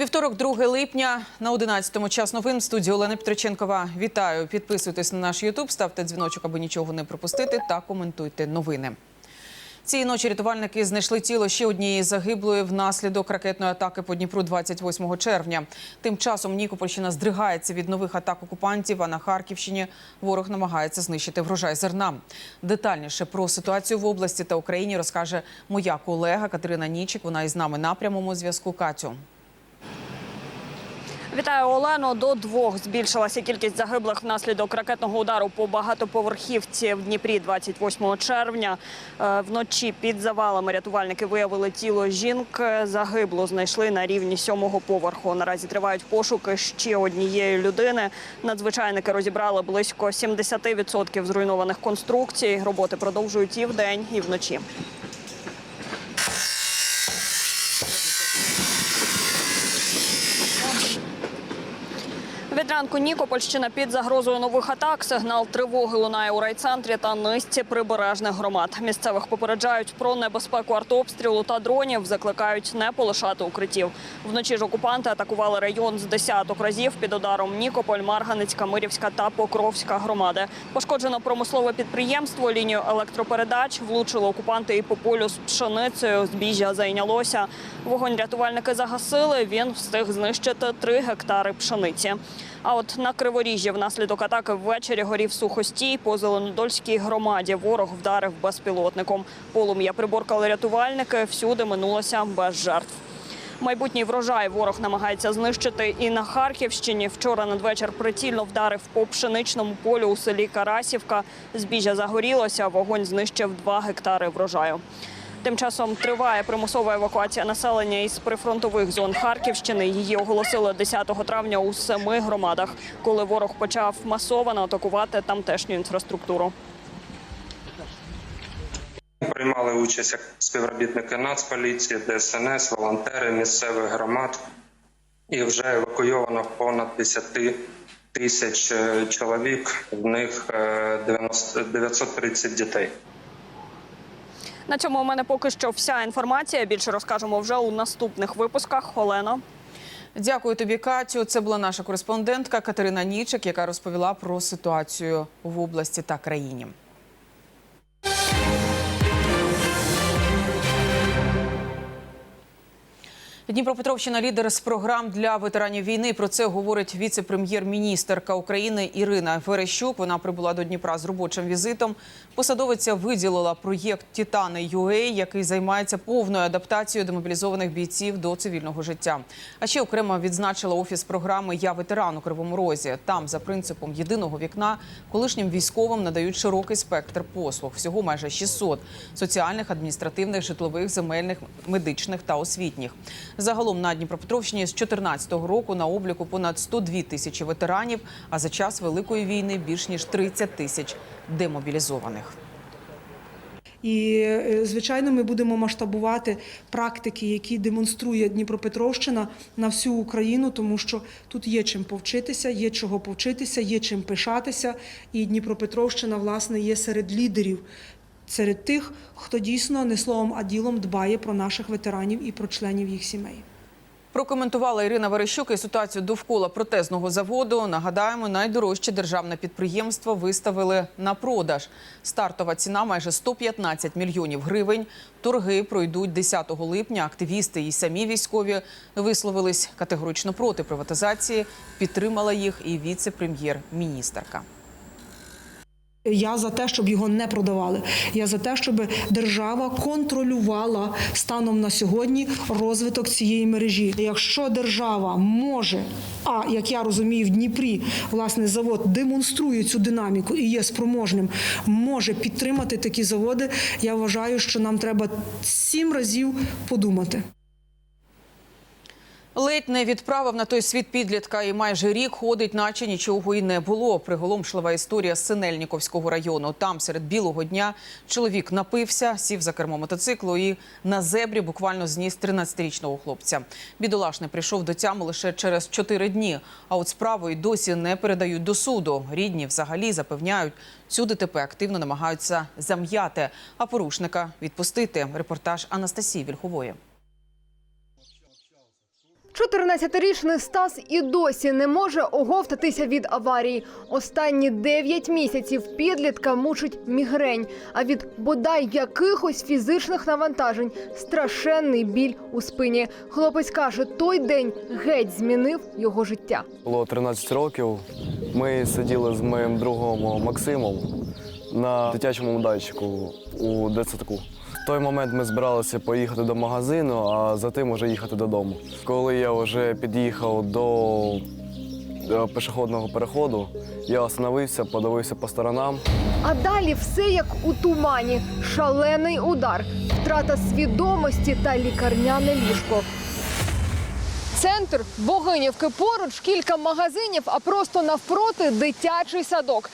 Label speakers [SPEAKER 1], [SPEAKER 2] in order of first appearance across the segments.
[SPEAKER 1] Вівторок, 2 липня на 11-му час новин в студії Олена Петриченкова. Вітаю. Підписуйтесь на наш Ютуб, ставте дзвіночок, аби нічого не пропустити, та коментуйте новини. Цієї ночі рятувальники знайшли тіло ще однієї загиблої внаслідок ракетної атаки по Дніпру 28 червня. Тим часом Нікопольщина здригається від нових атак окупантів. А на Харківщині ворог намагається знищити врожай зерна. Детальніше про ситуацію в області та Україні розкаже моя колега Катерина Нічик. Вона із нами на прямому зв'язку. Катю.
[SPEAKER 2] Вітаю Олено. До двох збільшилася кількість загиблих внаслідок ракетного удару по багатоповерхівці в Дніпрі 28 червня. Е, Вночі під завалами рятувальники виявили тіло жінки. Загибло знайшли на рівні сьомого поверху. Наразі тривають пошуки ще однієї людини. Надзвичайники розібрали близько 70% зруйнованих конструкцій. Роботи продовжують і вдень, і вночі. Від ранку Нікопольщина під загрозою нових атак. Сигнал тривоги лунає у райцентрі та низці прибережних громад. Місцевих попереджають про небезпеку артобстрілу та дронів. Закликають не полишати укриттів. Вночі ж окупанти атакували район з десяток разів під ударом Нікополь, Марганицька, Мирівська та Покровська громади. Пошкоджено промислове підприємство, лінію електропередач. Влучили окупанти і по полю з пшеницею. Збіжжя зайнялося. Вогонь рятувальники загасили. Він встиг знищити три гектари пшениці. А от на Криворіжжі внаслідок атаки ввечері горів сухостій по Зеленодольській громаді. Ворог вдарив безпілотником. Полум'я приборкали рятувальники. Всюди минулося без жертв. Майбутній врожай ворог намагається знищити і на Харківщині. Вчора надвечір прицільно вдарив по пшеничному полю у селі Карасівка. Збіжжя загорілося, вогонь знищив 2 гектари врожаю. Тим часом триває примусова евакуація населення із прифронтових зон Харківщини. Її оголосили 10 травня у семи громадах, коли ворог почав масово атакувати тамтешню інфраструктуру.
[SPEAKER 3] Приймали участь як співробітники Нацполіції, ДСНС, волонтери місцевих громад, і вже евакуйовано понад 10 тисяч е, чоловік, в них е, 90 930 дітей.
[SPEAKER 2] На цьому у мене поки що вся інформація. Більше розкажемо вже у наступних випусках. Олено.
[SPEAKER 1] Дякую тобі, Катю. Це була наша кореспондентка Катерина Нічик, яка розповіла про ситуацію в області та країні. Дніпропетровщина лідер з програм для ветеранів війни. Про це говорить віце-прем'єр-міністерка України Ірина Верещук. Вона прибула до Дніпра з робочим візитом. Посадовиця виділила проєкт Тітани ЮЕЙ, який займається повною адаптацією демобілізованих бійців до цивільного життя. А ще окремо відзначила офіс програми Я ветеран у Кривому Розі. Там за принципом єдиного вікна колишнім військовим надають широкий спектр послуг. Всього майже 600 – соціальних, адміністративних, житлових, земельних, медичних та освітніх. Загалом на Дніпропетровщині з 2014 року на обліку понад 102 тисячі ветеранів, а за час Великої війни більш ніж 30 тисяч демобілізованих.
[SPEAKER 4] І е, звичайно, ми будемо масштабувати практики, які демонструє Дніпропетровщина на всю Україну, тому що тут є чим повчитися, є чого повчитися, є чим пишатися. І Дніпропетровщина, власне, є серед лідерів, серед тих, хто дійсно не словом, а ділом дбає про наших ветеранів і про членів їх сімей.
[SPEAKER 1] Прокоментувала Ірина Верещук і ситуацію довкола протезного заводу. Нагадаємо, найдорожче державне підприємство виставили на продаж. Стартова ціна майже 115 мільйонів гривень. Торги пройдуть 10 липня. Активісти і самі військові висловились категорично проти приватизації. Підтримала їх і віце-прем'єр-міністерка.
[SPEAKER 4] Я за те, щоб його не продавали. Я за те, щоб держава контролювала станом на сьогодні розвиток цієї мережі. Якщо держава може, а як я розумію, в Дніпрі власне завод демонструє цю динаміку і є спроможним, може підтримати такі заводи. Я вважаю, що нам треба сім разів подумати.
[SPEAKER 1] Ледь не відправив на той світ підлітка і майже рік ходить, наче нічого і не було. Приголомшлива історія з Синельніковського району. Там серед білого дня чоловік напився, сів за кермо мотоциклу і на зебрі буквально зніс 13-річного хлопця. Бідолашний прийшов до тями лише через 4 дні. А от справу й досі не передають до суду. Рідні взагалі запевняють, цю ДТП активно намагаються зам'яти, а порушника відпустити. Репортаж Анастасії Вільхової.
[SPEAKER 5] 14-річний Стас і досі не може оговтатися від аварії. Останні 9 місяців підлітка мучить мігрень, а від бодай якихось фізичних навантажень страшенний біль у спині. Хлопець каже, той день геть змінив його життя.
[SPEAKER 6] Було 13 років. Ми сиділи з моїм другом Максимом на дитячому майданчику у дитсадку. Той момент ми збиралися поїхати до магазину, а затим вже їхати додому. Коли я вже під'їхав до пішохідного переходу, я остановився, подивився по сторонам.
[SPEAKER 5] А далі все як у тумані: шалений удар, втрата свідомості та лікарняне ліжко. Центр Богинівки поруч кілька магазинів, а просто навпроти дитячий садок.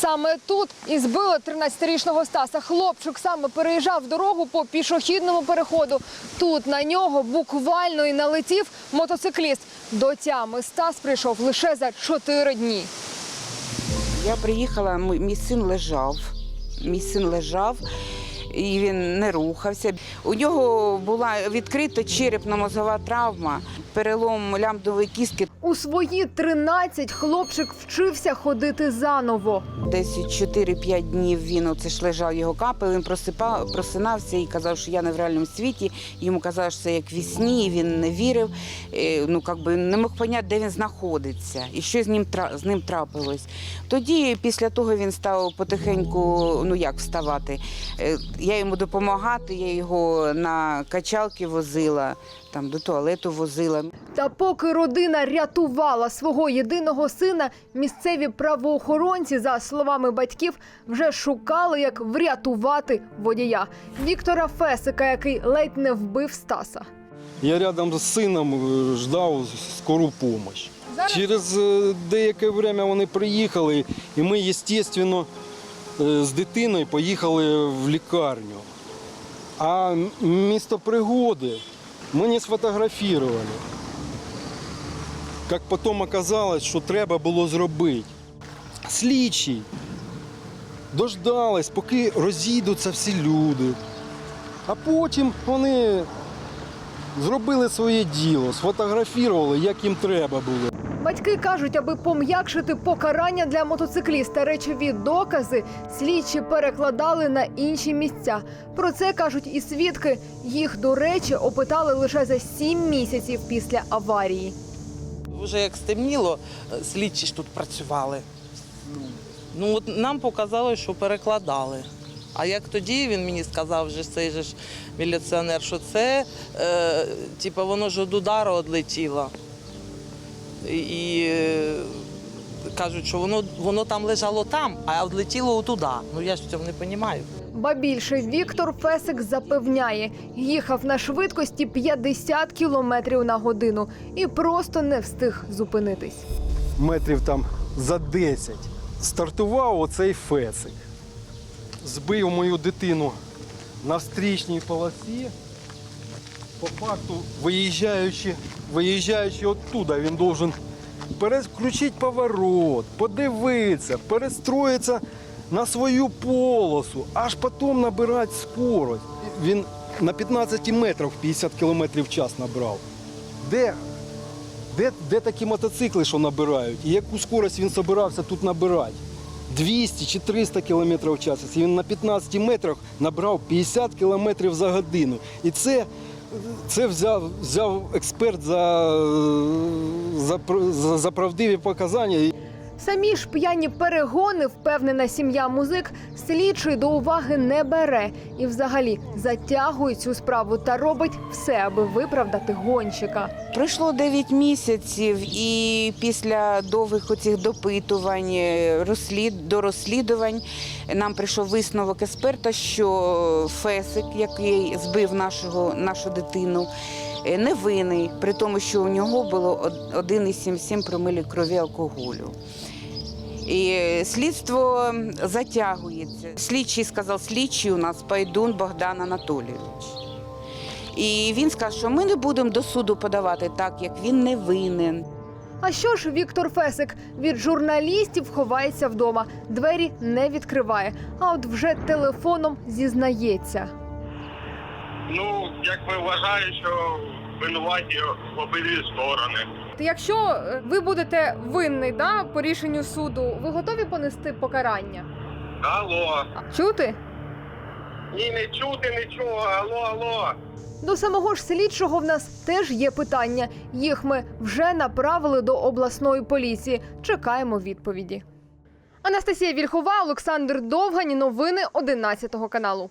[SPEAKER 5] Саме тут і збили 13-річного Стаса. Хлопчик саме переїжджав дорогу по пішохідному переходу. Тут на нього буквально і налетів мотоцикліст. До тями Стас прийшов лише за 4 дні.
[SPEAKER 7] Я приїхала, мій син лежав. Мій син лежав і він не рухався. У нього була відкрита черепно-мозгова травма, перелом лямбдової кістки.
[SPEAKER 5] У свої 13 хлопчик вчився ходити заново.
[SPEAKER 7] Десь 4-5 днів він оце ж лежав його капи. Він просипав, просинався і казав, що я не в реальному світі. Йому казали, що це як в сні, і він не вірив. Е, Ну, как би не мог поняти, де він знаходиться і що з ним з ним трапилось. Тоді, після того, він став потихеньку, ну як вставати. Я йому допомагати, я його на качалки возила, там до туалету возила.
[SPEAKER 5] Та поки родина рятувала свого єдиного сина, місцеві правоохоронці, за словами батьків, вже шукали, як врятувати водія Віктора Фесика, який ледь не вбив Стаса.
[SPEAKER 8] Я рядом з сином е, ждав скору допомогу. Через е, деяке время вони приїхали, і ми, звісно, з дитиною поїхали в лікарню. А місто пригоди ми не сфотографували. Як потім оказалось, що треба було зробити. Слідчий дождались, поки розійдуться всі люди. А потім вони зробили своє діло, сфотографували, як їм треба було.
[SPEAKER 5] Батьки кажуть, аби пом'якшити покарання для мотоцикліста, речові докази слідчі перекладали на інші місця. Про це кажуть і свідки. Їх, до речі, опитали лише за сім місяців після аварії.
[SPEAKER 9] Вже як стемніло, слідчі ж тут працювали. Ну от нам показали, що перекладали. А як тоді він мені сказав, вже цей же ж міліціонер, що це, е, типу, воно ж від удару відлетіло. І, е, кажуть, що воно, воно там лежало там, а відлетіло туди. Ну я ж в цьому не розумію.
[SPEAKER 5] Ба більше Віктор Фесик запевняє, їхав на швидкості 50 кілометрів на годину і просто не встиг зупинитись.
[SPEAKER 8] Метрів там за 10. Стартував оцей фесик. Збив мою дитину на встрічній полосі. По факту, виїжджаючи, виїжджаючи оттуда, він должен переключити поворот, подивитися, перестроїтися на свою полосу, аж потім набирати скорость. Він на 15 метрах 50 км в час набрав. Де де, де такі мотоцикли, що набирають? І яку скорость він збирався тут набирати? 200 чи 300 км в час. Він на 15 метрах набрав 50 км за годину. І це, це взяв, взяв експерт за, за, за правдиві показання.
[SPEAKER 5] Самі ж п'яні перегони, впевнена сім'я музик, слідчий до уваги не бере і взагалі затягує цю справу та робить все, аби виправдати гонщика.
[SPEAKER 7] Пройшло 9 місяців, і після довгих оцих допитувань, розслід, до розслідувань нам прийшов висновок експерта, що Фесик, який збив нашого, нашу дитину, невинний, при тому, що у нього було од- 1,77 промилі крові алкоголю. І е, слідство затягується. Слідчий сказав, слідчий у нас Пайдун Богдан Анатолійович. І він сказав, що ми не будемо до суду подавати так, як він не винен.
[SPEAKER 5] А що ж Віктор Фесик від журналістів ховається вдома, двері не відкриває, а от вже телефоном зізнається.
[SPEAKER 10] Ну, якби вважаю, що винуваті в обидві сторони.
[SPEAKER 5] Якщо е, ви будете винний да, по рішенню суду, ви готові понести покарання?
[SPEAKER 10] Алло,
[SPEAKER 5] Чути?
[SPEAKER 10] ні, не чути нічого. Алло, алло.
[SPEAKER 5] До самого ж слідчого в нас теж є питання. Їх ми вже направили до обласної поліції. Чекаємо відповіді. Анастасія Вільхова, Олександр Довгані. Новини 11 каналу.